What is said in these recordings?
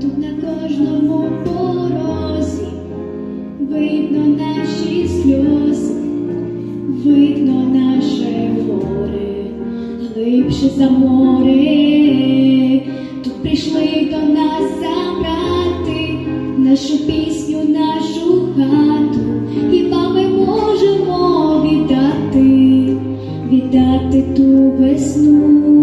Тут на кожному порозі видно наші сльози, видно наше горе, глибше за море, тут прийшли до нас забрати нашу пісню, нашу хату, хіба ми можемо віддати, віддати ту весну.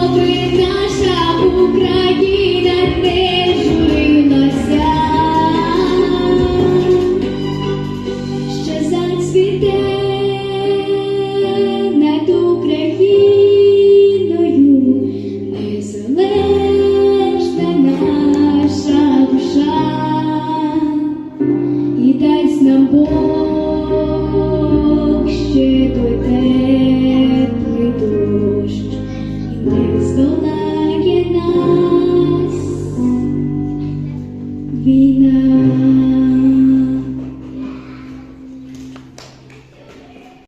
Наша Україна. Mm-hmm.